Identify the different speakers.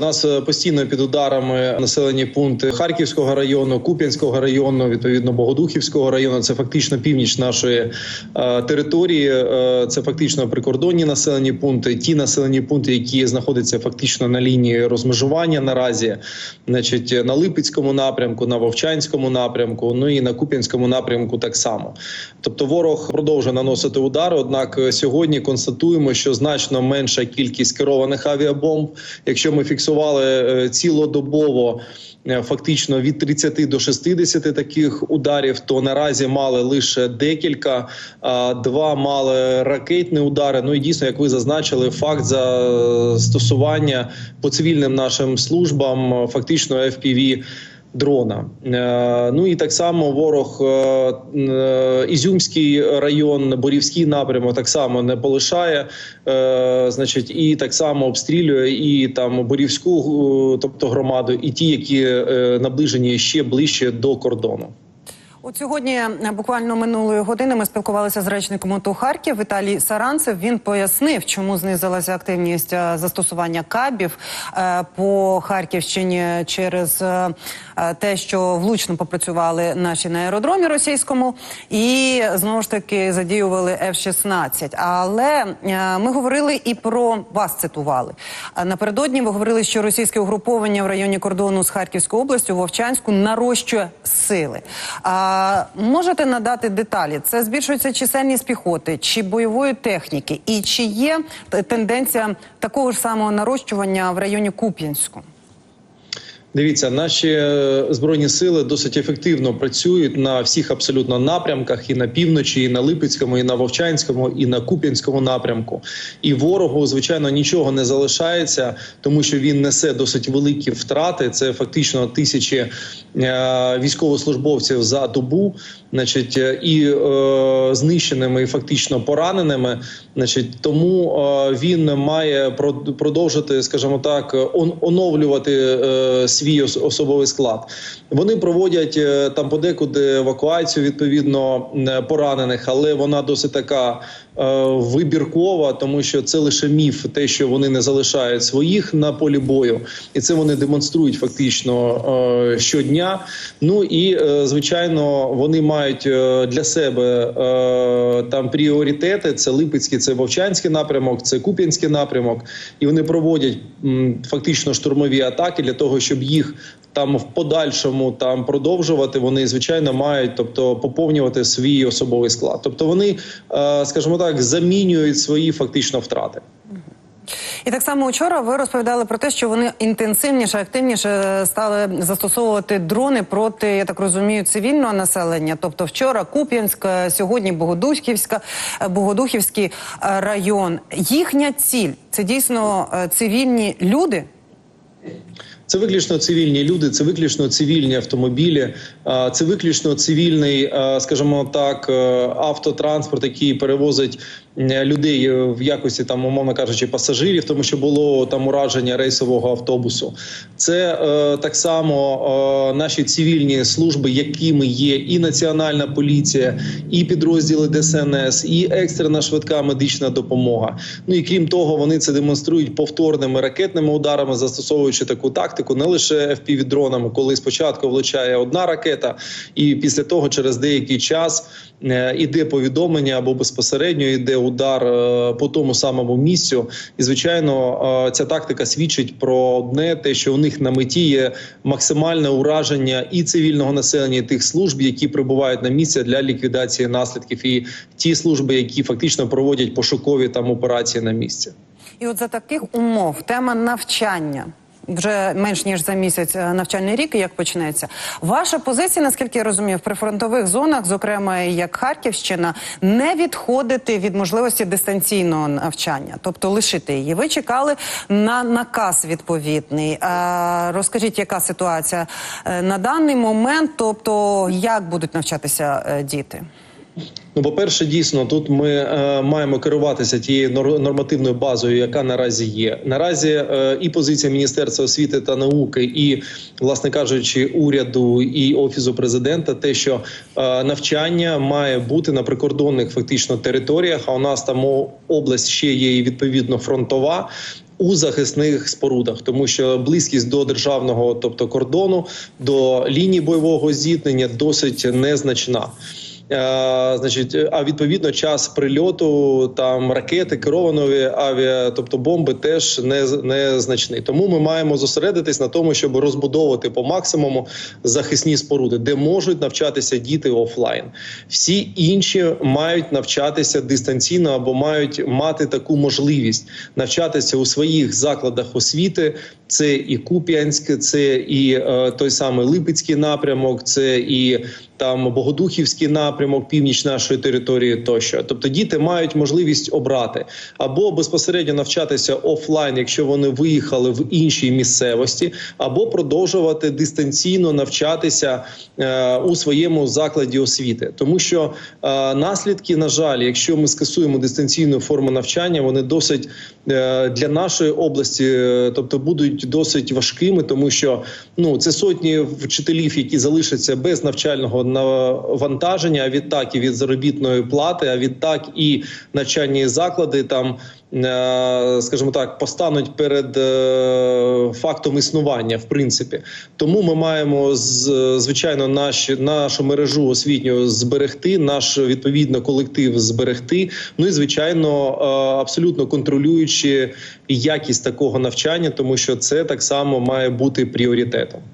Speaker 1: У нас е, постійно під ударами населені пункти Харківського району, Куп'янського району, відповідно Богодухівського району. Це фактично північ нашої е, території. Е, це фактично прикордонні населені пункти. Ті населені пункти, які знаходяться фактично на лінії розмежування наразі, значить на Липецькому напрямку, на Вовчанському напрямку, ну і на Куп'янському напрямку так само. Тобто, ворог продовжує наносити удари. Однак е, сьогодні констатуємо, що значно менша кількість керованих авіабомб. Якщо ми фіксували е, цілодобово. е, Фактично від 30 до 60 таких ударів, то наразі мали лише декілька. Два мали ракетні удари. Ну і дійсно, як ви зазначили, факт застосування по цивільним нашим службам е, фактично FPV дрона. Е, Ну і так само ворог е, е, Ізюмський район, Борівський напрямок так само не полишає, значить, і так само обстрілює і там Борівську, тобто громаду, і ті, які наближені ще ближче до кордону.
Speaker 2: От сьогодні е, буквально минулої години ми спілкувалися з речником ОТУ Харків Віталій Саранцев. Він пояснив, чому знизилася активність е, застосування кабів е, по Харківщині через те, що влучно попрацювали наші на аеродромі російському, і знову ж таки задіювали F-16. Але ми говорили і про вас цитували. Напередодні ви говорили, що російське угруповання в районі кордону з Харківською областю Вовчанську нарощує сили. Можете надати деталі? Це збільшується чисельність піхоти чи бойової техніки, і чи є тенденція такого ж самого нарощування в районі Куп'янську?
Speaker 1: Дивіться, наші е, збройні сили досить ефективно працюють на всіх абсолютно напрямках і на півночі, і на Липецькому, і на Вовчанському, і на Куп'янському напрямку. І ворогу, звичайно, нічого не залишається, тому що він несе досить великі втрати. Це фактично тисячі е, військовослужбовців за добу, значить, е, і е, знищеними, і фактично пораненими. Значить, тому е, він має прод- продовжити, скажімо так, он- оновлювати е, свій особовий склад. Вони проводять е, там подекуди евакуацію відповідно е, поранених, але вона досить така вибіркова, тому що це лише міф, те, що вони не залишають своїх на полі бою, і це вони демонструють фактично е, щодня. Ну і е, звичайно, вони мають е, для себе е, там пріоритети: це Липецький, це Вовчанський напрямок, це Куп'янський напрямок, і вони проводять фактично штурмові атаки для того, щоб їх там в подальшому там продовжувати. Вони звичайно мають, тобто поповнювати свій особовий склад. Тобто вони, е, скажімо так, замінюють свої фактично втрати.
Speaker 2: І так само вчора ви розповідали про те, що вони інтенсивніше, активніше стали застосовувати дрони проти, я так розумію, цивільного населення. Тобто вчора Куп'янська, сьогодні Богодухівська, е, Богодухівський е, район. Їхня ціль це дійсно е, цивільні люди.
Speaker 1: Це виключно цивільні люди, це виключно цивільні автомобілі, це виключно цивільний, скажімо так, е, автотранспорт, який перевозить людей в якості там, умовно кажучи, пасажирів, тому що було там ураження рейсового автобусу. Це е, так само е, наші цивільні служби, якими є і національна поліція, і підрозділи ДСНС, і екстрена швидка медична допомога. Ну і крім того, вони це демонструють повторними ракетними ударами, застосовуючи таку тактику, не лише fpv дронами, коли спочатку влучає одна ракета, і після того, через деякий час е, іде повідомлення або безпосередньо йде удар е, по тому самому місцю. І звичайно, е, ця тактика свідчить про одне: те, що у них на меті є максимальне ураження і цивільного населення, і тих служб, які прибувають на місце для ліквідації наслідків, і ті служби, які фактично проводять пошукові там операції на місці.
Speaker 2: І от за таких умов тема навчання. Вже менш ніж за місяць е, навчальний рік, як почнеться. Ваша позиція, наскільки я розумію, в прифронтових зонах, зокрема як Харківщина, не відходити від можливості дистанційного навчання, тобто лишити її. Ви чекали на наказ відповідний. Розкажіть, яка ситуація е, на даний момент, тобто як будуть навчатися е, діти?
Speaker 1: Ну, по-перше, дійсно, тут ми е, маємо керуватися тією нор- нормативною базою, яка наразі є. Наразі е, і позиція Міністерства освіти та науки, і, власне кажучи, уряду і офісу президента, те, що е, навчання має бути на прикордонних фактично територіях. А у нас там область ще є і відповідно фронтова. у захисних спорудах, тому що близькість до державного, тобто кордону, до лінії бойового зіткнення досить незначна. Е, значить, а відповідно час прильоту там ракети, керованої авіа, тобто бомби, теж не незначний. Тому ми маємо зосередитись на тому, щоб розбудовувати по максимуму захисні споруди, де можуть навчатися діти офлайн. Всі інші мають навчатися дистанційно або мають мати таку можливість навчатися у своїх закладах освіти. Це і Куп'янськ, це і е, той самий Липецький напрямок, це і там Богодухівський напрямок, північ нашої території тощо. Тобто діти мають можливість обрати або безпосередньо навчатися офлайн, якщо вони виїхали в іншій місцевості, або продовжувати дистанційно навчатися е, у своєму закладі освіти, тому що е, наслідки, на жаль, якщо ми скасуємо дистанційну форму навчання, вони досить е, для нашої області, е, тобто будуть досить важкими, тому що ну це сотні вчителів, які залишаться без навчального навантаження, а відтак і від заробітної плати, а відтак і навчальні заклади там. Е, Скажімо так, постануть перед е, фактом існування, в принципі, тому ми маємо звичайно наші нашу мережу освітню зберегти, наш відповідно колектив зберегти. Ну і звичайно, е, абсолютно контролюючи якість такого навчання, тому що це так само має бути пріоритетом.